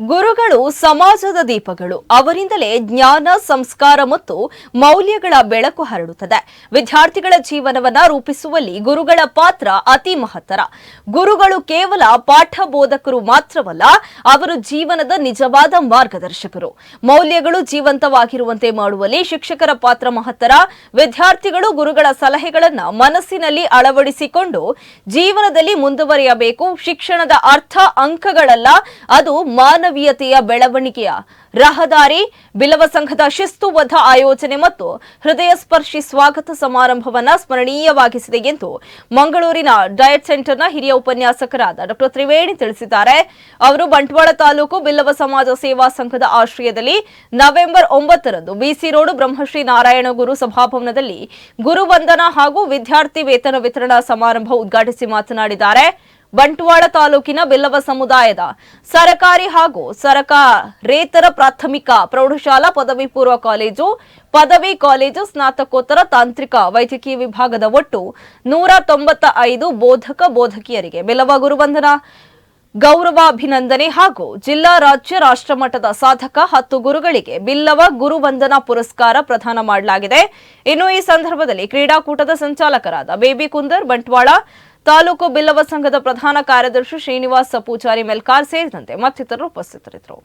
ಗುರುಗಳು ಸಮಾಜದ ದೀಪಗಳು. ಅವರಿಂದಲೇ ಜ್ಞಾನ, ಸಂಸ್ಕಾರ ಮತ್ತು ಮೌಲ್ಯಗಳ ಬೆಳಕು ಹರಡುತ್ತದೆ. ವಿದ್ಯಾರ್ಥಿಗಳ ಜೀವನವನ್ನ ರೂಪಿಸುವಲ್ಲಿ ಗುರುಗಳ ಪಾತ್ರ ಅತಿ ಮಹತ್ತರ. ಗುರುಗಳು ಕೇವಲ ಪಾಠ ಬೋಧಕರು ಮಾತ್ರವಲ್ಲ, ಅವರು ಜೀವನದ ನಿಜವಾದ ಮಾರ್ಗದರ್ಶಕರು. ಮೌಲ್ಯಗಳು ಜೀವಂತವಾಗಿರುವಂತೆ ಮಾಡುವಲ್ಲಿ ಶಿಕ್ಷಕರ ಪಾತ್ರ ಮಹತ್ತರ. ವಿದ್ಯಾರ್ಥಿಗಳು ಗುರುಗಳ ಸಲಹೆಗಳನ್ನ ಮನಸ್ಸಿನಲ್ಲಿ ಅಳವಡಿಸಿಕೊಂಡು ಜೀವನದಲ್ಲಿ ಮುಂದುವರಿಯಬೇಕು. ಶಿಕ್ಷಣದ ಅರ್ಥ ಅಂಕಗಳಲ್ಲ, ಅದು ಮಾನವೀಯತೆಯ ಬೆಳವಣಿಗೆಯ ರಹದಾರಿ, ಬಿಲವ ಸಂಘದ ಶಿಸ್ತುಬದ್ಧ ಆಯೋಜನೆ ಮತ್ತು ಹೃದಯ ಸ್ಪರ್ಶಿ ಸ್ವಾಗತ ಸಮಾರಂಭವನ್ನು ಸ್ಮರಣೀಯವಾಗಿಸಿದೆ ಎಂದು ಮಂಗಳೂರಿನ ಡಯಟ್ ಸೆಂಟರ್ನ ಹಿರಿಯ ಉಪನ್ಯಾಸಕರಾದ ಡಾಕ್ಟರ್ ತ್ರಿವೇಣಿ ತಿಳಿಸಿದ್ದಾರೆ. ಅವರು ಬಂಟ್ವಾಳ ತಾಲೂಕು ಬಿಲ್ಲವ ಸಮಾಜ ಸೇವಾ ಸಂಘದ ಆಶ್ರಯದಲ್ಲಿ ನವೆಂಬರ್ ಒಂಬತ್ತರಂದು ಬಿಸಿ ರೋಡ್ ಬ್ರಹ್ಮಶ್ರೀ ನಾರಾಯಣ ಗುರು ಸಭಾಭವನದಲ್ಲಿ ಗುರುವಂದನಾ ಹಾಗೂ ವಿದ್ಯಾರ್ಥಿ ವೇತನ ವಿತರಣಾ ಸಮಾರಂಭ ಉದ್ಘಾಟಿಸಿ ಮಾತನಾಡಿದ್ದಾರೆ. ಬಂಟ್ವಾಳ ತಾಲೂಕಿನ ಬೆಲ್ಲವ ಸಮುದಾಯದ ಸರಕಾರಿ ಹಾಗೂ ಸರಕಾರೇತರ ಪ್ರಾಥಮಿಕ ಪ್ರೌಢಶಾಲಾ ಪದವಿ ಪೂರ್ವ ಕಾಲೇಜು, ಪದವಿ ಕಾಲೇಜು ಸ್ನಾತಕೋತ್ತರ ತಾಂತ್ರಿಕ ವೈದ್ಯಕೀಯ ವಿಭಾಗದ ಒಟ್ಟು ನೂರ ತೊಂಬತ್ತ ಐದು ಬೋಧಕ ಬೋಧಕಿಯರಿಗೆ ಬೆಲ್ಲವ ಗುರುವಂದನ, ಗೌರವಾಭಿನಂದನೆ ಹಾಗೂ ಜಿಲ್ಲಾ ರಾಜ್ಯ ರಾಷ್ಟ್ರಮಟ್ಟದ ಸಾಧಕ ಹತ್ತು ಗುರುಗಳಿಗೆ ಬಿಲ್ಲವ ಗುರುವಂದನಾ ಪುರಸ್ಕಾರ ಪ್ರದಾನ ಮಾಡಲಾಗಿದೆ. ಇನ್ನು ಈ ಸಂದರ್ಭದಲ್ಲಿ ಕ್ರೀಡಾಕೂಟದ ಸಂಚಾಲಕರಾದ ಬೇಬಿ ಕುಂದರ್ ಬಂಟ್ವಾಳ ತಾಲೂಕು ಬಿಲ್ಲವ ಸಂಘದ ಪ್ರಧಾನ ಕಾರ್ಯದರ್ಶಿ ಶ್ರೀನಿವಾಸ ಪೂಜಾರಿ ಮೆಲ್ಕಾರ್ ಸೇರಿದಂತೆ ಮತ್ತಿತರರು ಉಪಸ್ಥಿತರಿದ್ದರು.